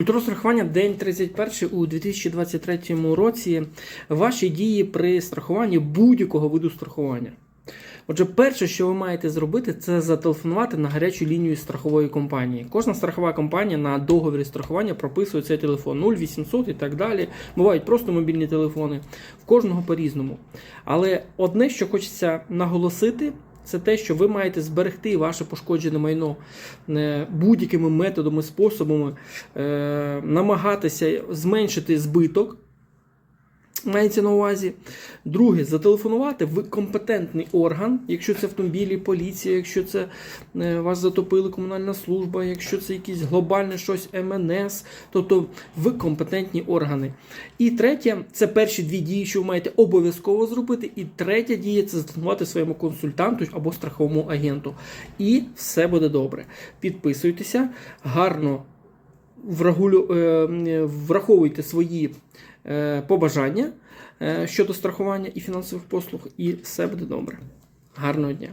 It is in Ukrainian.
Ультрастрахування день 31 у 2023 році. Ваші дії при страхуванні будь-якого виду страхування. Отже, перше, що ви маєте зробити, це зателефонувати на гарячу лінію страхової компанії. Кожна страхова компанія на договорі страхування прописує цей телефон 0800 і так далі. Бувають просто мобільні телефони, в кожного по-різному. Але одне, що хочеться наголосити, це те, що ви маєте зберегти ваше пошкоджене майно е, будь-якими методами, способами, е, намагатися зменшити збиток. Мається на увазі. Друге, зателефонувати в компетентний орган, якщо це автомобілі, поліція, якщо це е, вас затопили комунальна служба, якщо це якесь глобальне щось МНС, тобто в компетентні органи. І третє, це перші дві дії, що ви маєте обов'язково зробити. І третя дія це зателефонувати своєму консультанту або страховому агенту. І все буде добре. Підписуйтеся, гарно враховуйте свої е, побажання е, щодо страхування і фінансових послуг, і все буде добре. Гарного дня!